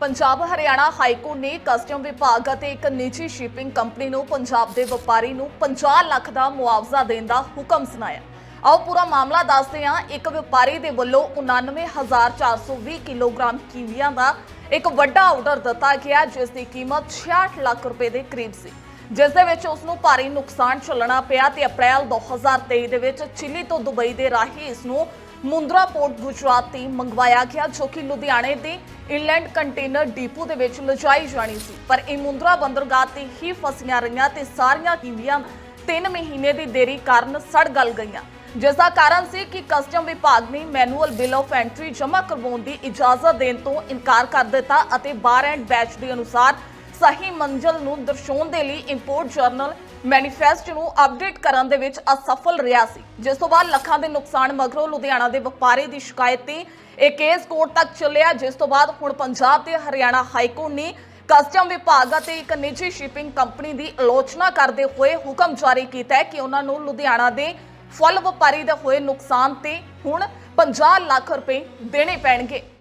Punjab Haryana high court ਨੇ custom ਵਿਭਾਗ ਅਤੇ ਇੱਕ ਨਿੱਜੀ ਸ਼ਿਪਿੰਗ ਕੰਪਨੀ ਨੂੰ ਪੰਜਾਬ ਦੇ ਵਪਾਰੀ ਨੂੰ 50 ਲੱਖ ਦਾ ਮੁਆਵਜ਼ਾ ਦੇਣ ਦਾ ਹੁਕਮ ਸੁਣਾਇਆ। ਆਓ ਪੂਰਾ ਮਾਮਲਾ ਦੱਸਦੇ ਹਾਂ। ਇੱਕ ਵਪਾਰੀ ਦੇ ਵੱਲੋਂ 99420 ਕਿਲੋਗ੍ਰਾਮ ਕੀਵੀਆਂ ਦਾ ਇੱਕ ਵੱਡਾ ਆਰਡਰ ਦਿੱਤਾ ਗਿਆ, ਜਿਸ ਦੀ ਕੀਮਤ 66 ਲੱਖ ਰੁਪਏ ਦੇ ਕਰੀਬ ਸੀ। ਜਿਸ ਦੇ ਵਿੱਚ ਉਸ ਨੂੰ ਭਾਰੀ ਨੁਕਸਾਨ ਝੱਲਣਾ ਪਿਆ ਤੇ ਅਪ੍ਰੈਲ 2023 ਦੇ ਵਿੱਚ ਚਿਲੀ ਤੋਂ ਦੁਬਈ ਦੇ ਰਾਹੀਂ ਇਸ ਨੂੰ ਮੁੰਦਰਾ ਪੋਰਟ ਗੁਜਰਾਤ ਤੇ ਮੰਗਵਾਇਆ ਗਿਆ, ਜੋ ਕਿ ਲੁਧਿਆਣੇ ਦੇ ਇਨਲੈਂਡ ਕੰਟੇਨਰ ਡਿਪੂ ਦੇ ਵਿੱਚ ਲਿਜਾਈ ਜਾਣੀ ਸੀ। ਪਰ ਇਹ ਮੁੰਦਰਾ ਬੰਦਰਗਾਹ ਤੇ ਹੀ ਫਸੀਆਂ ਰਹੀਆਂ ਤੇ ਸਾਰੀਆਂ ਕੀਵੀਆਂ 3 ਮਹੀਨੇ ਦੀ ਦੇਰੀ ਕਾਰਨ ਸੜ ਗਲ ਗਈਆਂ। ਜਿਸ ਦਾ ਕਾਰਨ ਸੀ ਕਿ ਕਸਟਮ ਵਿਭਾਗ ਨੇ ਮੈਨੂਅਲ ਬਿਲ ਆਫ ਐਂਟਰੀ ਜਮ੍ਹਾਂ ਕਰਵਾਉਣ ਦੀ ਇਜਾਜ਼ਤ ਦੇਣ ਤੋਂ ਇਨਕਾਰ ਕਰ ਦਿੱਤਾ ਅਤੇ ਬਾਰ ਐਂਡ ਬੈਚ ਦੇ ਅਨੁਸਾਰ ਸਹੀ ਮੰਜ਼ਲ ਨੂੰ ਦਰਸਾਉਣ ਦੇ ਲਈ ਇੰਪੋਰਟ ਜਰਨਲ ਮੈਨੀਫੈਸਟੋ ਨੂੰ ਅਪਡੇਟ ਕਰਨ ਦੇ ਵਿੱਚ ਅਸਫਲ ਰਿਹਾ ਸੀ। ਜਿਸ ਤੋਂ ਬਾਅਦ ਲੱਖਾਂ ਦੇ ਨੁਕਸਾਨ ਮਗਰੋਂ ਲੁਧਿਆਣਾ ਦੇ ਵਪਾਰੀ ਦੀ ਸ਼ਿਕਾਇਤ ਤੇ ਇਹ ਕੇਸ ਕੋਰਟ ਤੱਕ ਚੱਲਿਆ, ਜਿਸ ਤੋਂ ਬਾਅਦ ਹੁਣ ਪੰਜਾਬ ਤੇ ਹਰਿਆਣਾ ਹਾਈ ਕੋਰਟ ਨੇ ਕਸਟਮ ਵਿਭਾਗ ਅਤੇ ਇੱਕ ਨਿੱਜੀ ਸ਼ਿਪਿੰਗ ਕੰਪਨੀ ਦੀ ਆਲੋਚਨਾ ਕਰਦੇ ਹੋਏ ਹੁਕਮ ਜਾਰੀ ਕੀਤਾ ਹੈ ਕਿ ਉਹਨਾਂ ਨੂੰ ਲੁਧਿਆਣਾ ਦੇ ਫਲ ਵਪਾਰੀ ਦੇ ਹੋਏ ਨੁਕਸਾਨ ਤੇ ਹੁਣ 50 ਲੱਖ ਰੁਪਏ ਦੇਣੇ ਪੈਣਗੇ।